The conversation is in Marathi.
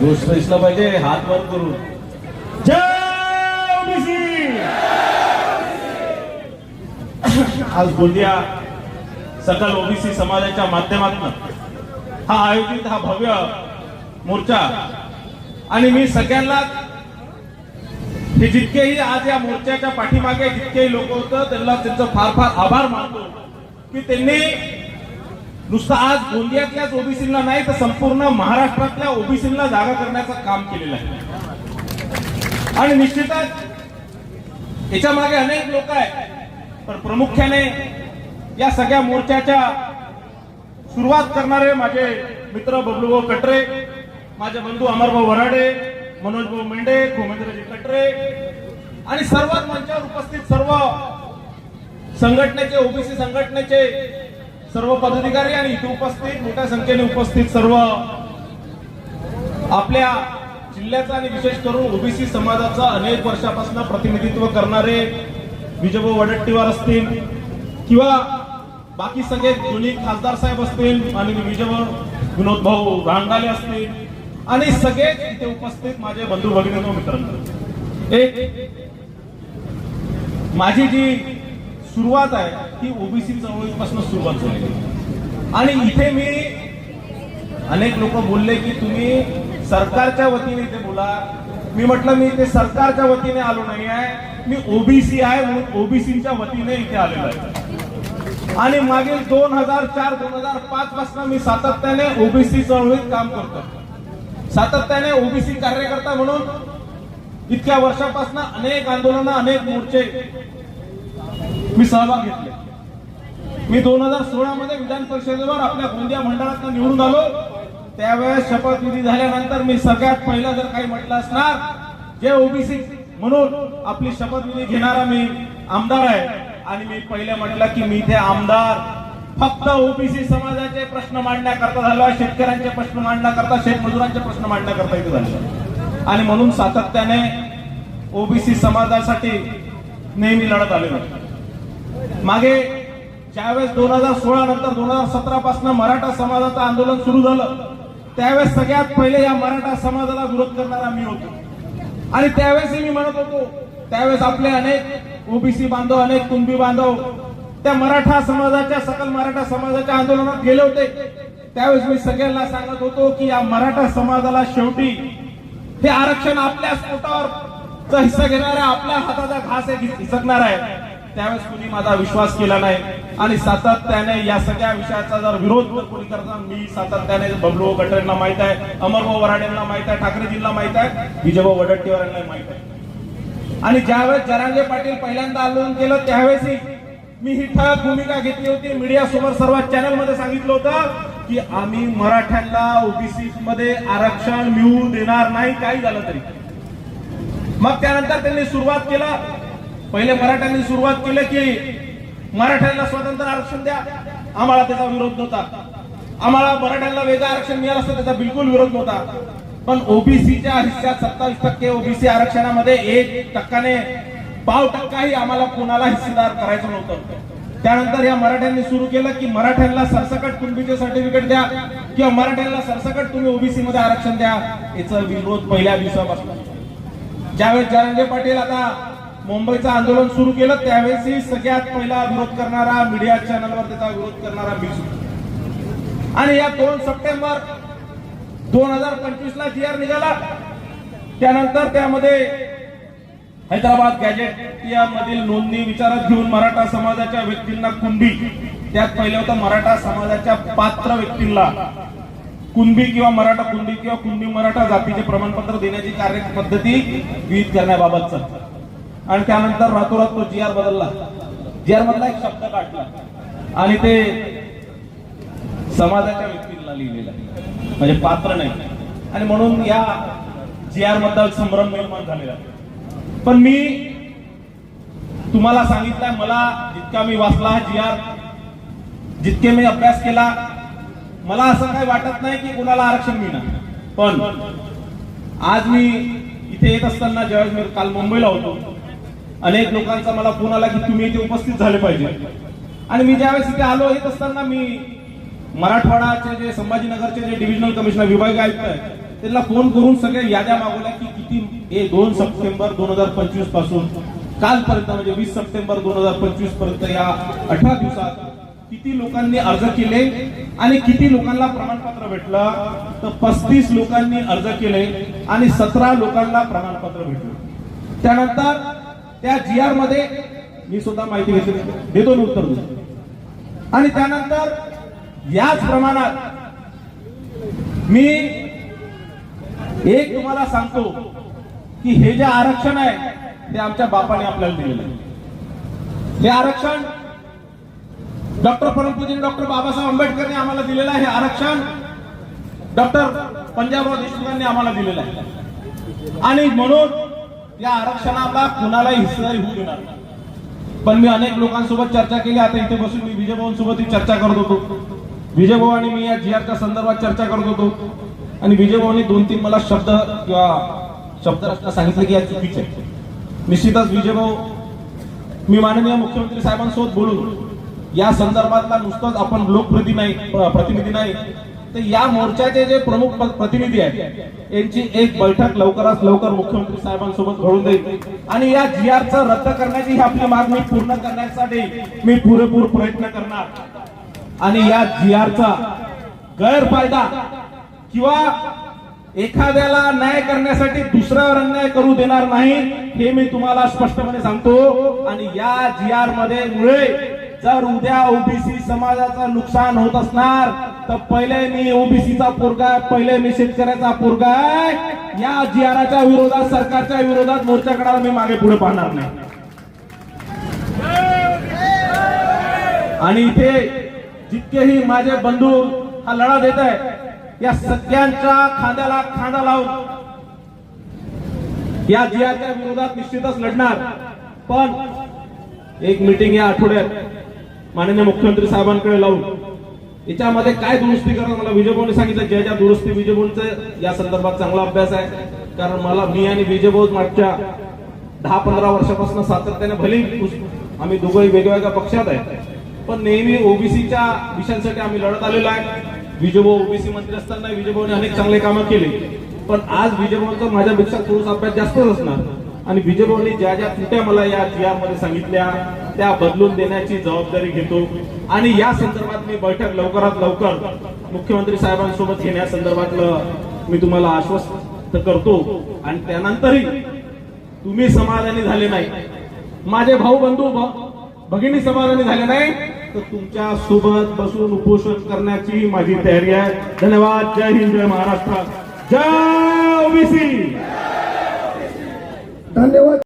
जोश दिसला पाहिजे हात वर करून. आज गोंदिया सकल ओबीसी समाजाच्या माध्यमातून हा आयोजित हा भव्य मोर्चा आणि मी सगळ्यांना हे जितकेही आज या मोर्चाच्या पाठीमागे जितकेही लोक होतं त्यांना त्यांचं फार फार आभार मानतो की त्यांनी नुसतं आज गोंदियातल्याच ओबीसीला नाही तर संपूर्ण महाराष्ट्रातल्या ओबीसीला जागा करण्याचं काम केलेलं आहे. आणि निश्चितच याच्या मागे अनेक लोक आहेत पण प्रामुख्याने या सगळ्या मोर्चाच्या सुरुवात करणारे माझे मित्र बबलूभाऊ कटरे माझे बंधू अमरभाऊ वराडे मनोजभाऊ मेंढे गोमेंद्रजी कटरे आणि सर्वात मंचावर उपस्थित सर्व संघटनेचे ओबीसी संघटनेचे सर्व पदाधिकारी आणि इथे उपस्थित मोठ्या संख्येने उपस्थित सर्व आपल्या जिल्ह्याचा आणि विशेष करून ओबीसी समाजाचा अनेक वर्षापासून प्रतिनिधित्व करणारे विजयभाऊ वडट्टीवार असतील किंवा बाकी सगळे जुनी खासदार साहेब असतील आणि विजयभाऊ विनोद भाऊ रांगाले असतील आणि सगळेच इथे उपस्थित माझे बंधू भगिनी मित्रांनो. एक माझी जी सुरुवात आहे ती ओबीसी चळवळीपासून सुरुवात झाली. आणि इथे मी अनेक लोक बोलले की तुम्ही सरकारच्या वतीने इथे बोला. मी म्हटलं मी इथे सरकारच्या वतीने आलो नाही आहे. मी ओबीसी आहे म्हणून ओबीसीच्या वतीने इथे आलेलो आहे. आणि मागील दोन हजार चार दोन हजार पाच पासून मी सातत्याने ओबीसी चळवळीत काम करतो सातत्याने ओबीसी कार्यकर्ता म्हणून इतक्या वर्षापासून अनेक आंदोलन अनेक मोर्चे मी सहभाग घेतले. मी दोन हजार सोळा मध्ये विधान परिषदेवर आपल्या गोंदिया मंडळात निवडून आलो. त्यावेळेस शपथविधी झाल्यानंतर मी सगळ्यात पहिला जर काही म्हटलं असणार जे ओबीसी म्हणून आपली शपथविधी घेणारा मी आमदार आहे. आणि मी पहिले म्हटलं की मी इथे आमदार. फक्त ओबीसी समाजाचे प्रश्न मांडण्याकरता झालो शेतकऱ्यांचे प्रश्न मांडण्याकरता शेतमजुरांचे प्रश्न मांडण्याकरता इथे झालो आणि म्हणून सातत्याने ओबीसी समाजासाठी नेहमी लढत आलेलो आहे. मागे ज्यावेळेस दोन हजार सोळा नंतर दोन हजार सतरा पासून मराठा समाजाचं आंदोलन सुरू झालं त्यावेळेस सगळ्यात पहिले या मराठा समाजाला विरोध करणारा मी होतो. आणि त्यावेळेस मी म्हणत होतो त्यावेळेस आपले अनेक ओबीसी बांधव अनेक कुणबी बांधव त्या मराठा समाजाच्या सकल मराठा समाजाच्या आंदोलनात गेले होते. त्यावेळेस मी सगळ्यांना सांगत होतो की या मराठा समाजाला शेवटी हे आरक्षण आपल्या पोटावर हिस्सा घेणाऱ्या आपल्या हाताचा घास हे हिसकणार आहे. त्यावेळेस कुणी माझा विश्वास केला नाही. आणि सातत्याने या सगळ्या विषयाचा जर विरोध जर कोणी करता मी सातत्याने बबलू गटरेंना माहीत आहे अमरभाऊ वराडेंना माहीत आहे ठाकरेजींना माहीत आहे विजयभाऊ वडट्टीवारांना माहीत आहे. आणि ज्यावेळेस जरांगे पाटील पहिल्यांदा आंदोलन केलं त्यावेळेस मी ही ठळक भूमिका घेतली होती. मीडिया समोर सर्व चॅनलमध्ये सांगितलं होतं की आम्ही मराठ्यांना ओबीसी मध्ये आरक्षण मिळू देणार नाही काही झालं तरी. मग त्यानंतर त्यांनी सुरुवात केला. पहिले मराठ्यांनी सुरुवात केली की मराठ्यांना स्वतंत्र आरक्षण द्या. आम्हाला त्याचा विरोध नव्हता. आम्हाला मराठ्यांना वेगळं आरक्षण मिळालं असतं त्याचा बिलकुल विरोध नव्हता. पण ओबीसीच्या हिस्स्यात सत्तावीस टक्के ओबीसी आरक्षणामध्ये एक टक्काने पाव टक्काही आम्हाला कोणाला हिस्सेदार करायचं नव्हतं. त्यानंतर या मराठ्यांनी सुरू केलं की मराठ्यांना सरसकट कुणबीचे सर्टिफिकेट द्या किंवा मराठ्यांना सरसकट तुम्ही ओबीसी मध्ये आरक्षण द्या. याचा विरोध पहिल्या दिवसापासून. ज्यावेळेस जरांगे पाटील आता मुंबईचं आंदोलन सुरू केलं त्यावेळेसही सगळ्यात पहिला विरोध करणारा मीडिया चॅनलवर त्याचा विरोध करणारा मी आणि या दोन सप्टेंबर दोन हजार पंचवीस ला जी आर निघाला त्यानंतर त्यामध्ये हैदराबाद गॅजेट या मधील नोंदणी विचारात घेऊन मराठा समाजाच्या व्यक्तींना कुंभी त्यात पहिलं होतं मराठा समाजाच्या पात्र व्यक्तींना कुंभी किंवा मराठा कुंभी किंवा कुंभी मराठा जातीचे प्रमाणपत्र देण्याची कार्य पद्धती विहित चर्चा आणि त्यानंतर रातोरात तो जी आर बदलला. जी आर मधला एक शब्द काढला. आणि ते समाजाच्या व्यक्तीला लिहिलेला म्हणजे पात्र नाही. आणि म्हणून या जी आर मधला संभ्रम निर्माण झालेला पण मी तुम्हाला सांगितलंय मला जितका मी वाचला जी आर जितके मी अभ्यास केला मला असं काही वाटत नाही की कुणाला आरक्षण मिळणार. पण आज मी इथे येत असताना ज्यावेळेस मी काल मुंबईला होतो अनेक लोकांचा मला फोन आला की तुम्ही इथे उपस्थित झाले पाहिजे. आणि मी ज्यावेळेस इथे आलो येत असताना मी मराठवाडाचे जे संभाजीनगरचे जे डिव्हिजनल कमिशनर विभागीय आयुक्त आहेत त्यांना फोन करून सगळ्या याद्या मागवल्या की किती हे दोन सप्टेंबर दोन हजार पंचवीसपासून कालपर्यंत म्हणजे वीस सप्टेंबर दोन हजार पंचवीसपर्यंत या अठरा दिवसात किती लोकांनी अर्ज केले आणि किती लोकांना प्रमाणपत्र भेटलं? तर पस्तीस लोकांनी अर्ज केले आणि सतरा लोकांना प्रमाणपत्र भेटलं. त्यानंतर त्या जी आरमध्ये मी सुद्धा माहिती घेतली देतो मी उत्तर आणि त्यानंतर याच प्रमाणात मी एक तुम्हाला सांगतो की हे जे आरक्षण आहे ते आमच्या बापाने आपल्याला दिलेलं आहे. हे आरक्षण डॉक्टर परमपूजन डॉक्टर बाबासाहेब आंबेडकरने आम्हाला दिलेलं आहे. हे आरक्षण डॉक्टर पंजाबराव देशमुखांनी आम्हाला दिलेलं आहे. आणि म्हणून या आरक्षणाला कुणालाही हिस्सेदारी होऊ देणार पण मी अनेक लोकांसोबत चर्चा केली. आता इथे बसून मी विजयभाऊ सोबत चर्चा करत होतो. विजयभाऊ आणि मी या जी आरच्या संदर्भात चर्चा करत होतो. आणि विजयभाऊनी दोन तीन मला शब्द किंवा शब्दरचना सांगितलं की या चुकीचे निश्चितच विजयभाऊ मी माननीय मुख्यमंत्री साहेबांसोबत बोलून या संदर्भातला नुसतंच आपण लोकप्रती नाही प्रतिनिधी नाही तर या मोर्चाचे जे प्रमुख प्रतिनिधी आहेत यांची एक बैठक लवकरात लवकर मुख्यमंत्री साहेबांसोबत घडून देईल आणि या जी आरचं रद्द करण्याची ही आपली मागणी पूर्ण करण्यासाठी मी पुरेपूर प्रयत्न करणार. आणि या जी आरचा गैरफायदा किंवा एखाद्याला न्याय करण्यासाठी दुसऱ्यावर अन्याय करू देणार नाही हे मी तुम्हाला स्पष्टपणे सांगतो. आणि या जी आरमध्ये मुळे जर उद्या ओबीसी समाजाचं नुकसान होत असणार तर पहिले मी ओबीसीचा पोरगा आहे, पहिले मी शेतकऱ्याचा पोरगा आहे. या जी विरोधात सरकारच्या विरोधात मोर्चा काढायला मी मागे पुढे पाहणार नाही. आणि इथे जितकेही माझे बंधू हा लढा देत आहे या सगळ्यांच्या खांद्याला खांदा लावून या जियाच्या विरोधात निश्चितच लढणार. पण एक मीटिंग या आठवड्यात माननीय मुख्यमंत्री साहेबांकडे लावून याच्यामध्ये काय दुरुस्ती करणार मला विजयभाऊने सांगितलं. ज्या ज्या दुरुस्ती विजयभाऊंचा या संदर्भात चांगला अभ्यास आहे. कारण मला मी आणि विजयभाऊ मागच्या दहा पंधरा वर्षापासून सातत्याने भले आम्ही दोघंही वेगवेगळ्या पक्षात आहे. पण नेहमी ओबीसीच्या विषयांसाठी आम्ही लढत आलेलो आहे. विजयभाऊ ओबीसी मंत्री असताना विजयभाऊने अनेक चांगले कामं केली. पण आज विजयभाऊंचा माझ्यापेक्षा थोडासा अभ्यास जास्तच असणार. आणि विजयभाऊंनी ज्या ज्या त्रुट्या मला या जी मध्ये सांगितल्या त्या बदलून देण्याची जबाबदारी घेतो. आणि या संदर्भात मी बैठक लवकरात लवकर मुख्यमंत्री साहेबांसोबत घेण्यासंदर्भातलं मी तुम्हाला आश्वस्त करतो. आणि त्यानंतरही तुम्ही समाधानी झाले नाही. माझे भाऊ बंधू भगिनी समाधानी झाले नाही तर तुमच्यासोबत बसून उपोषण करण्याची माझी तयारी आहे. धन्यवाद. जय हिंद जय महाराष्ट्र. जय ओबीसी. धन्यवाद.